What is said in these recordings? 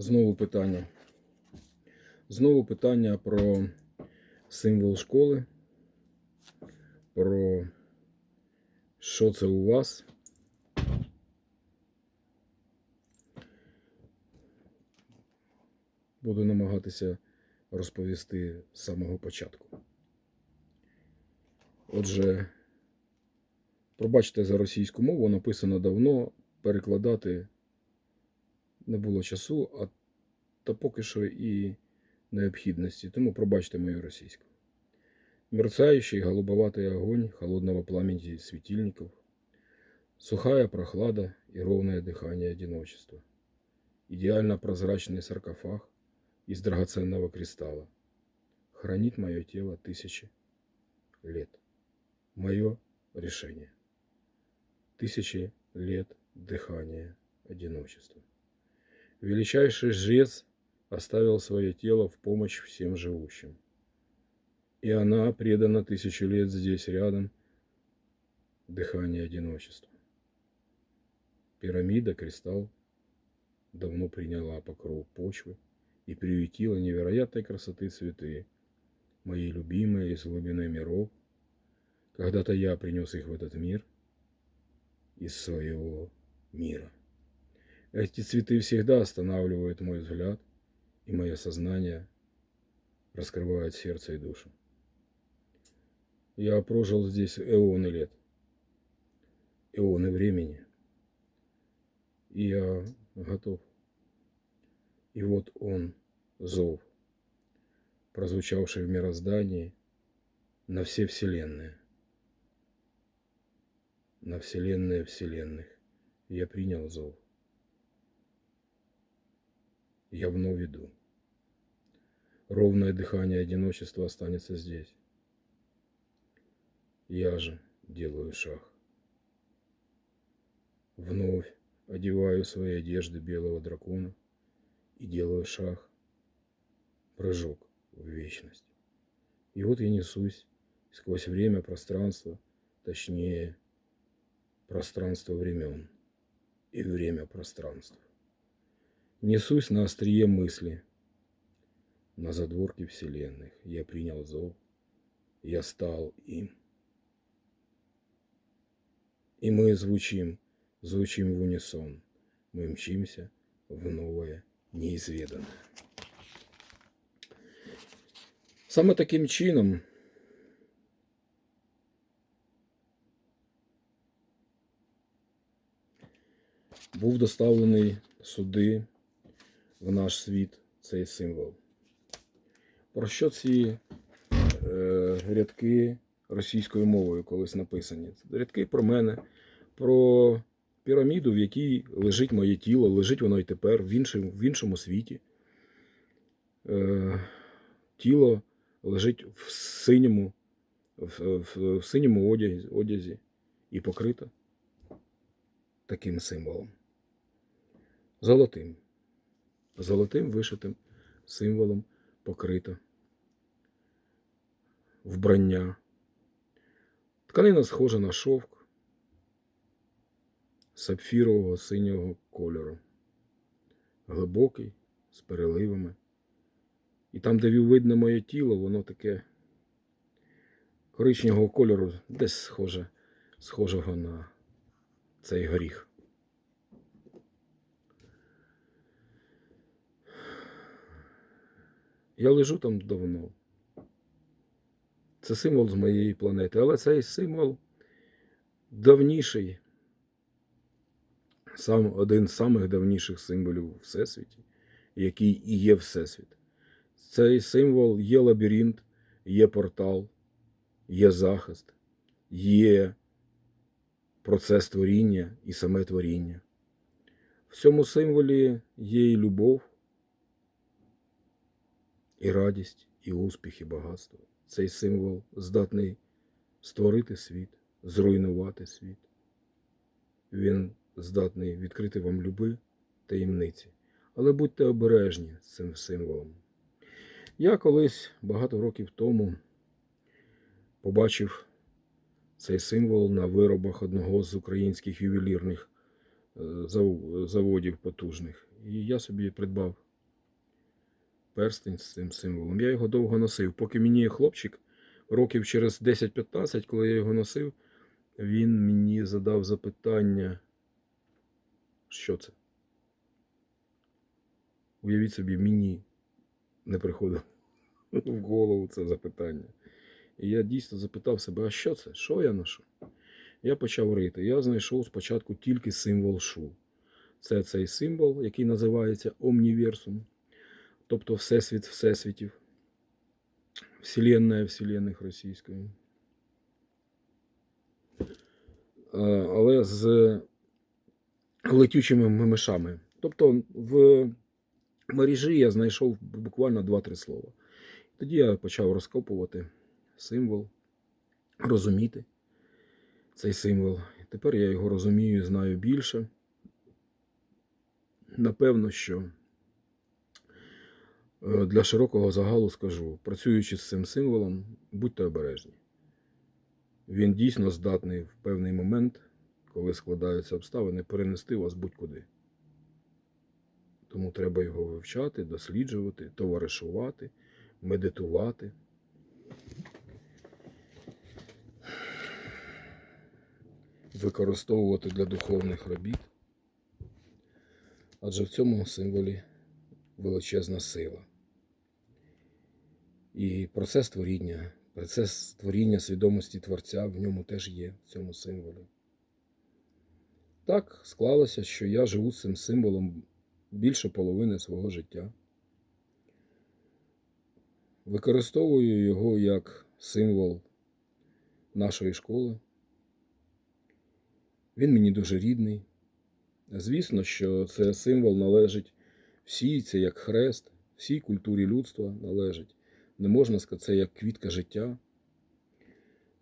Знову питання. Знову питання про символ школи, про що це у вас. Буду намагатися розповісти з самого початку. Отже, пробачте за російську мову, написано давно, перекладати не було часу, а та поки що і необхідності, тому пробачте мою російську. Мерцающий голубоватый огонь холодного пламени светильников, сухая прохлада и ровное дыхание одиночества, идеально прозрачный саркофаг из драгоценного кристалла хранит мое тело тысячи лет. Мое решение. Тысячи лет дыхания одиночества. Величайший жрец оставил свое тело в помощь всем живущим. И она предана тысячу лет здесь рядом дыхание одиночества. Пирамида, кристалл давно приняла покров почвы и приютила невероятной красоты цветы, мои любимые из глубины миров. Когда-то я принес их в этот мир из своего мира. Эти цветы всегда останавливают мой взгляд, и мое сознание раскрывает сердце и душу. Я прожил здесь эоны лет, эоны времени, и я готов. И вот он, зов, прозвучавший в мироздании на все вселенные, на вселенные вселенных. Я принял зов. Я вновь иду. Ровное дыхание одиночества останется здесь. Я же делаю шаг. Вновь одеваю свои одежды белого дракона и делаю шаг, прыжок в вечность. И вот я несусь сквозь время, пространство, точнее, пространство времен и время пространства. Несусь на острие мысли, на задворке вселенных. Я принял зов, я стал им. И мы звучим, звучим в унисон. Мы мчимся в новое, неизведанное. Саме таким чином був доставлений сюди в наш світ цей символ. Про що ці е, рядки російською мовою колись написані? Це рядки про мене, про піраміду, в якій лежить моє тіло, лежить воно і тепер в іншому, в іншому світі. Е, тіло лежить в синьому, в, в, в синьому одязі, одязі і покрито таким символом. Золотим. Золотим вишитим символом покрито вбрання. Тканина схожа на шовк сапфірового синього кольору. Глибокий, з переливами. І там, де видно моє тіло, воно таке коричневого кольору, десь схоже, схожого на цей горіх. Я лежу там давно. Це символ з моєї планети, але цей символ давніший, сам один з самих давніших символів у Всесвіті, який і є Всесвіт. Цей символ є лабіринт, є портал, є захист, є процес творіння і саме творіння. В цьому символі є і любов, і радість, і успіх, і багатство. Цей символ здатний створити світ, зруйнувати світ. Він здатний відкрити вам люби таємниці. Але будьте обережні з цим символом. Я колись багато років тому побачив цей символ на виробах одного з українських ювелірних е, заводів потужних. І я собі придбав перстень з цим символом. Я його довго носив. Поки мені хлопчик, років через 10-15, коли я його носив, він мені задав запитання, що це? Уявіть собі, мені не приходило в голову це запитання. І я дійсно запитав себе, а що це? Що я ношу? Я почав рити. Я знайшов спочатку тільки символ шу. Це цей символ, який називається Омніверсум, тобто Всесвіт Всесвітів, Вселенная Вселенних російською. Е, Але з летючими мишами. Тобто в мережі я знайшов буквально 2-3 слова. Тоді я почав розкопувати символ, розуміти цей символ. Тепер я його розумію і знаю більше. Напевно, що для широкого загалу скажу, працюючи з цим символом, будьте обережні. Він дійсно здатний в певний момент, коли складаються обставини, перенести вас будь-куди. Тому треба його вивчати, досліджувати, товаришувати, медитувати. Використовувати для духовних робіт. Адже в цьому символі величезна сила. І процес творіння, процес творіння свідомості Творця в ньому теж є в цьому символі. Так склалося, що я живу з цим символом більше половини свого життя. Використовую його як символ нашої школи. Він мені дуже рідний. Звісно, що це символ належить всій, це як хрест, всій культурі людства належить. Не можна сказати, це як квітка життя,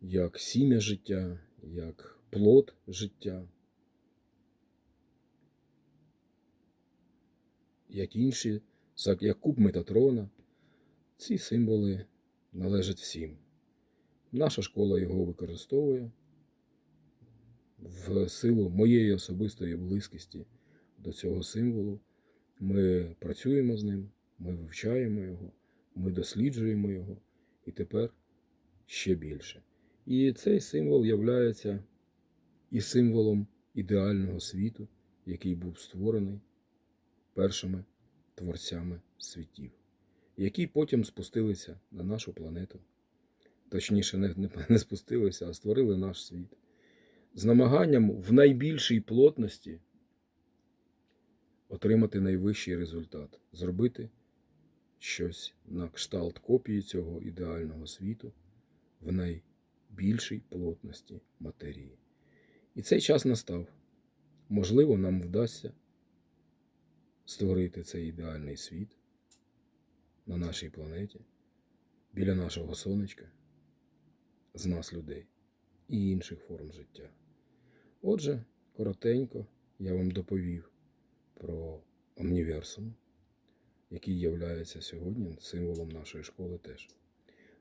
як сім'я життя, як плод життя, як інші, як куб Метатрона. Ці символи належать всім. Наша школа його використовує в силу моєї особистої близькості до цього символу. Ми працюємо з ним, ми вивчаємо його, ми досліджуємо його і тепер ще більше. І цей символ являється і символом ідеального світу, який був створений першими творцями світів, які потім спустилися на нашу планету. Точніше, не, не, спустилися, а створили наш світ з намаганням в найбільшій плотності отримати найвищий результат, зробити щось на кшталт копії цього ідеального світу в найбільшій плотності матерії. І цей час настав. Можливо, нам вдасться створити цей ідеальний світ на нашій планеті, біля нашого сонечка, з нас людей і інших форм життя. Отже, коротенько я вам доповів про Омніверсум, який є сьогодні символом нашої школи теж.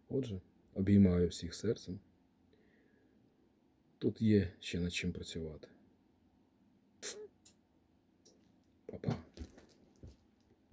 Отже, обіймаю всіх серцем. Тут є ще над чим працювати. Па-па.